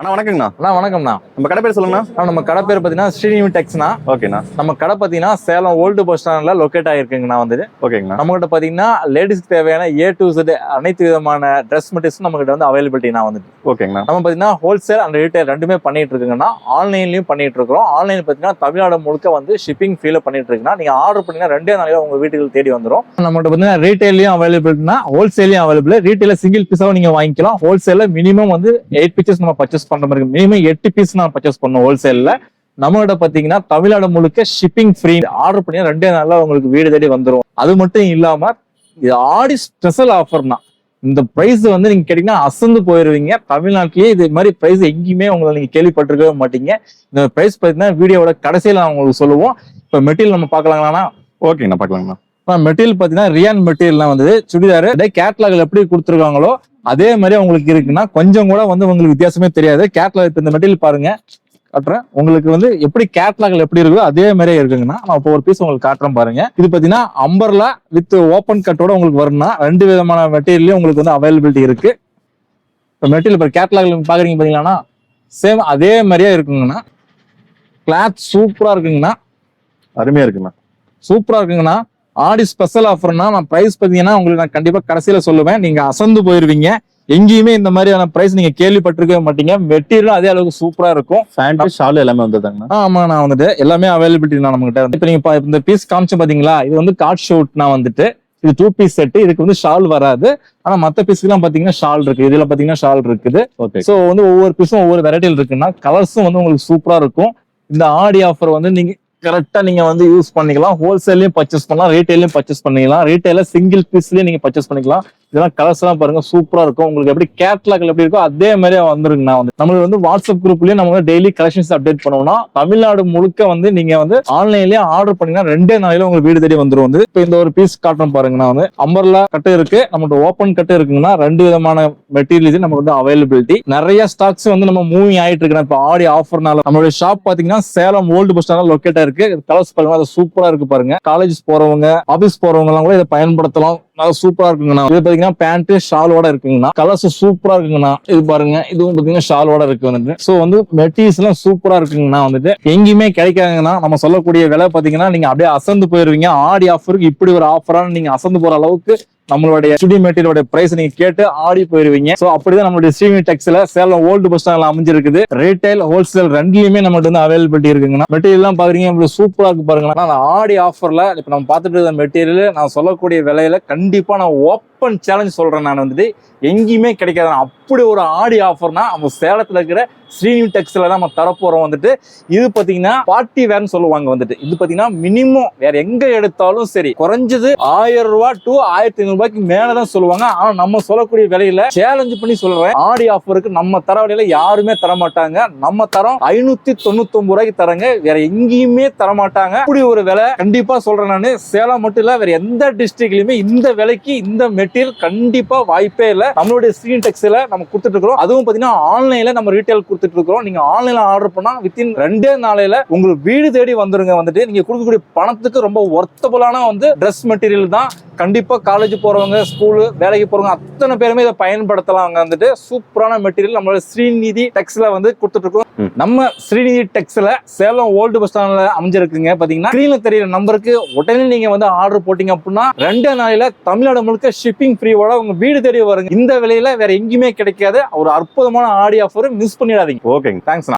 அண்ணா வணக்கங்கண்ணா. அண்ணா வணக்கம்ண்ணா. நம்ம கடை பேர் சொல்லுங்கண்ணா. நம்ம கடை பேர் பார்த்தீங்கன்னா ஸ்ரீனிவி டெக்ஸ்னா ஓகேண்ணா. நம்ம கடை பார்த்தீங்கன்னா சேலம் ஓல்டு பஸ் ஸ்டாண்ட்ல லொக்கேட் ஆகிருக்குங்கண்ணா வந்து ஓகேங்கண்ணா. நம்மகிட்ட பார்த்தீங்கன்னா லேடிஸ்க்கு தேவையான ஏ டு அனைத்து விதமான ட்ரெஸ் மெட்டீரியல்ஸும் நம்மகிட்ட வந்து அவைலபிலிட்டினா வந்துட்டு. ஓகேங்கண்ணா. நம்ம பார்த்தீங்கன்னா ஹோல்சேல் அண்ட் ரீட்டைல் ரெண்டுமே பண்ணிட்டு இருக்குங்கன்னா ஆன்லைன்லயும் பண்ணிட்டு இருக்கிறோம் ஆன்லைன் பார்த்தீங்கன்னா தமிழ்நாடு முழுக்க வந்து ஷிப்பிங் ஃபீல பண்ணிட்டு இருக்குன்னா நீங்க ஆர்டர் பண்ணீங்கன்னா ரெண்டே நாளையில உங்க வீட்டுக்கு தேடி வந்துரும். நம்மகிட்ட பார்த்தீங்கன்னா ரீட்டைலையும் அவைலபிள்னா ஹோல்சேலையும் அவைலபிள் ரீட்டைல சிங்கிள் பீஸாவும் நீங்க வாங்கிக்கலாம். ஹோல்சேல்ல மினிமம் வந்து எயிட் பீச்சஸ் நம்ம பர்ச்சேஸ் பண்ற மாதிரி மினிமம் எட்டு பீஸ் நான் பர்ச்சேஸ் பண்ணோம் ஹோல்சேல்ல நம்மகிட்ட பாத்தீங்கன்னா தமிழ்நாடு முழுக்க ஷிப்பிங் ஃப்ரீ ஆர்டர் பண்ணி ரெண்டே நாள்ல உங்களுக்கு வீடு தேடி வந்துரும். அது மட்டும் இல்லாம இது ஆடி ஸ்பெஷல் ஆஃபர்னா இந்த பிரைஸ் வந்து நீங்க கேட்டீங்கன்னா அசந்து போயிருவீங்க. தமிழ்நாட்டிலேயே இது மாதிரி பிரைஸ் எங்கேயுமே உங்களை நீங்க கேள்விப்பட்டிருக்கவே மாட்டீங்க. இந்த பிரைஸ் பார்த்தீங்கன்னா வீடியோவோட கடைசியில நான் உங்களுக்கு சொல்லுவோம். இப்போ மெட்டீரியல் நம்ம பார்க்கலாங்களாண்ணா? ஓகேங்கண்ணா பார்க்கலாங்கண்ணா. மெட்டீரியல் பார்த்தீங்கன்னா ரியான் மெட்டீரியல்லாம் வந்து சுடிதார் அதே கேட்லாக்ல எப்படி கொடுத்துருக்காங்களோ அதே மாதிரி உங்களுக்கு இருக்குன்னா கொஞ்சம் கூட வந்து உங்களுக்கு வித்தியாசமே தெரியாது. கேட்லாக் இப்போ இந்த மெட்டீரியல் பாருங்க. காட்டுறேன். உங்களுக்கு வந்து எப்படி கேட்லாக்ல எப்படி இருக்கோ அதே மாதிரியே இருக்குங்கன்னா நான் இப்போ ஒரு பீஸ் உங்களுக்கு காட்டுறேன் பாருங்க. இது பார்த்தீங்கன்னா அம்பர்லா வித் ஓப்பன் கட்டோட உங்களுக்கு வரும்னா ரெண்டு விதமான மெட்டீரியல்லையும் உங்களுக்கு வந்து அவைலபிலிட்டி இருக்கு. இப்போ மெட்டீரியல் இப்போ கேட்லாக்ல பாக்குறீங்க பாத்தீங்கன்னா சேம் அதே மாதிரியே இருக்குங்கண்ணா கிளாத் சூப்பரா இருக்குங்கண்ணா அருமையா இருக்குண்ணா. சூப்பரா இருக்குங்கண்ணா ஆடி ஸ்பெஷல் ஆஃபர்னா நான் பிரைஸ் பார்த்தீங்கன்னா உங்களுக்கு நான் கண்டிப்பா கடைசியில சொல்லுவேன். நீங்க அசந்து போயிருவீங்க. எங்கேயுமே இந்த மாதிரியான பிரைஸ் நீங்க கேள்விப்பட்டிருக்கவே மாட்டீங்க. மெட்டீரியலும் அதே அளவுக்கு சூப்பரா இருக்கும். ஃபேண்ட் ஷால் எல்லாமே வந்ததாங்கண்ணா ஆமா நான் வந்துட்டு எல்லாமே அவைலபிலிட்டி நான் நம்ம கிட்ட இப்போ நீங்க இந்த பீஸ் காமிச்சு பாத்தீங்களா? இது வந்து கார்ட் ஷூட் நான் வந்துட்டு இது டூ பீஸ் செட் இதுக்கு வந்து ஷால் வராது. ஆனா மத்த பீஸ்க்குலாம் பாத்தீங்கன்னா ஷால் இருக்கு. இதுல பாத்தீங்கன்னா ஷால் இருக்குது. ஓகே சோ வந்து ஒவ்வொரு பீஸும் ஒவ்வொரு வெரைட்டியில் இருக்குன்னா கலர்ஸும் வந்து உங்களுக்கு சூப்பரா இருக்கும். இந்த ஆடி ஆஃபர் வந்து நீங்க கரெக்டா நீங்க வந்து யூஸ் பண்ணிக்கலாம். ஹோல்சேல்லையும் பர்ச்சேஸ் பண்ணலாம். ரீட்டைலையும் பர்ச்சேஸ் பண்ணிக்கலாம். ரீட்டைல சிங்கிள் பீஸ்லயும் நீங்க பர்ச்சேஸ் பண்ணிக்கலாம். இதெல்லாம் கலர்ஸ் எல்லாம் பாருங்க சூப்பரா இருக்கும். உங்களுக்கு எப்படி கேட்லாக்ல எப்படி இருக்கோ அதே மாதிரி வந்துருங்க. நான் வந்து நம்மளுக்கு வந்து வாட்ஸ்அப் குரூப்லயே நம்ம வந்து டெய்லி கலெக்ஷன்ஸ் அப்டேட் பண்ணோம்னா தமிழ்நாடு முழுக்க வந்து நீங்க வந்து ஆன்லைன்லயே ஆர்டர் பண்ணீங்கன்னா ரெண்டே நாளையில உங்களுக்கு வீடு தேடி வந்துரும் வந்து. இப்போ இந்த ஒரு பீஸ் காட்டுறோம் பாருங்க. நான் வந்து அம்பர்லா கட்டு இருக்கு. நம்மளோட ஓப்பன் கட்டு இருக்குங்கன்னா ரெண்டு விதமான மெட்டீரியல்ஸ் நமக்கு வந்து அவைலபிலிட்டி நிறைய ஸ்டாக்ஸ் வந்து நம்ம மூவிங் ஆயிட்டு இருக்கு இப்போ ஆடி ஆஃபர்னால நம்மளுடைய ஷாப் பாத்தீங்கன்னா சேலம் ஓல்டு பஸ் ஸ்டாண்ட் லொக்கேட்டா இருக்கு. கலர்ஸ் பாருங்க அது சூப்பரா இருக்கு பாருங்க. காலேஜ் போறவங்க ஆபீஸ் போறவங்க எல்லாம் கூட இதை பயன்படுத்தலாம். நல்லா சூப்பரா இருக்குங்கண்ணா. இது பாத்தீங்கன்னா பேண்ட் ஷாலோட இருக்குங்கண்ணா. கலர்ஸ் சூப்பரா இருக்குங்கண்ணா. இது பாருங்க இதுவும் பாத்தீங்கன்னா ஷாலோட இருக்கு வந்துட்டு. சோ வந்து மெட்டீரியல்ஸ் எல்லாம் சூப்பரா இருக்குங்கண்ணா வந்துட்டு. எங்கேயுமே கிடைக்காதுங்கண்ணா. நம்ம சொல்லக்கூடிய விலை பாத்தீங்கன்னா நீங்க அப்படியே அசந்து போயிருவீங்க. ஆடி ஆஃபருக்கு இப்படி ஒரு ஆஃபரான நீங்க அசந்து போற அளவுக்கு நம்மளுடைய ஸ்டுடியோ மெட்டீரியலோட பிரைஸ் நீங்க கேட்டு ஆடி போயிருவீங்க. சோ அப்படிதான் நம்மளுடைய ஸ்ரீமி டெக்ஸ்ல சேலம் ஓல்டு பஸ் ஸ்டாண்ட்ல அமைஞ்சிருக்குது. ரீட்டைல் ஹோல்சேல் ரெண்டுலயுமே நம்மகிட்ட வந்து அவைலபிலிட்டி இருக்குங்கண்ணா. மெட்டீரியல் எல்லாம் பாக்குறீங்க இப்படி சூப்பரா இருக்கு பாருங்களா அந்த ஆடி ஆஃபர்ல இப்ப நம்ம பார்த்துட்டு இருந்த மெட்டீரியல் நான் சொல்லக்கூடிய விலையில கண்டிப்பா நான் ஓப்பன் சேலஞ்ச் சொல்றேன் நான் வந்துட்டு. எங்கேயுமே கிடைக்காது அப்படி ஒரு ஆடி ஆஃபர்னா நம்ம சேலத்துல இருக்கிற ஸ்ரீனி டெக்ஸ்ல தான் நம்ம தரப்போறோம் வந்துட்டு. இது பாத்தீங்கன்னா பார்ட்டி வேர்னு சொல்லுவாங்க வந்துட்டு. இது பாத்தீங்கன்னா மினிமம் வேற எங்கே எடுத்தாலும் சரி குறைஞ்சது ஆயிரம் ரூபா டு ஆயிரத்தி ஐநூறுபாய்க்கு மேலே தான் சொல்லுவாங்க. ஆனா நம்ம சொல்லக்கூடிய விலையில சேலஞ்ச் பண்ணி சொல்கிறேன் ஆடி ஆஃபருக்கு நம்ம தர விலையில யாருமே தர மாட்டாங்க நம்ம தரம் ஐநூற்றி தொண்ணூத்தொம்பது ரூபாய்க்கு தரங்க. வேற எங்கேயுமே தர மாட்டாங்க இப்படி ஒரு விலை. கண்டிப்பா சொல்றேன் நான். சேலம் மட்டும் இல்ல வேற எந்த டிஸ்ட்ரிக்ட்லையுமே இந்த விலைக்கு இந்த மெட்டீரியல் கண்டிப்பா வாய்ப்பே இல்ல. நம்மளுடைய ஸ்கிரீன் டெக்ஸில் நம்ம கொடுத்துட்டு இருக்கிறோம். அதுவும் பாத்தீங்கன்னா ஆன்லைனில் நம்ம ரீட்டைல் கொடுத்துட்டு இருக்கிறோம் நீங்க ஆன்லைன்ல ஆர்டர் பண்ணா வித்தின் ரெண்டே நாளையில உங்களுக்கு வீடு தேடி வந்துருங்க. வந்துட்டு நீங்க கொடுக்கக்கூடிய பணத்துக்கு ரொம்ப ஒர்த்தபுளான வந்து ட்ரெஸ் மெட்டீரியல் தான் கண்டிப்பா காலேஜ் போறவங்க ஸ்கூலு வேலைக்கு போறவங்க அத்தனை பேருமே இதை பயன்படுத்தலாம். அங்க வந்துட்டு சூப்பரான மெட்டீரியல் நம்மளோட ஸ்ரீநிதி டெக்ஸ்ல வந்து கொடுத்துட்டு இருக்கோம் ம். நம்ம ஸ்ரீநிதி டெக்ஸ்ல சேலம் ஓல்டு பஸ் ஸ்டாண்ட்ல அமைஞ்சிருக்குங்க. பாத்தீங்கன்னா ஸ்கிரீன்ல தெரியுற நம்பருக்கு உடனே நீங்க வந்து ஆர்டர் போட்டீங்க அப்படின்னா ரெண்டே நாளையில தமிழ்நாடு முழுக்க ஷிப்பிங் ஃப்ரீயோட உங்க வீடு தேடி வருங்க. இந்த விலையில வேற எங்கேயுமே கிடைக்காது. ஒரு அற்புதமான ஆடி ஆஃபர் மிஸ் பண்ணிடாதீங்க. ஓகேங்க தேங்க்ஸ்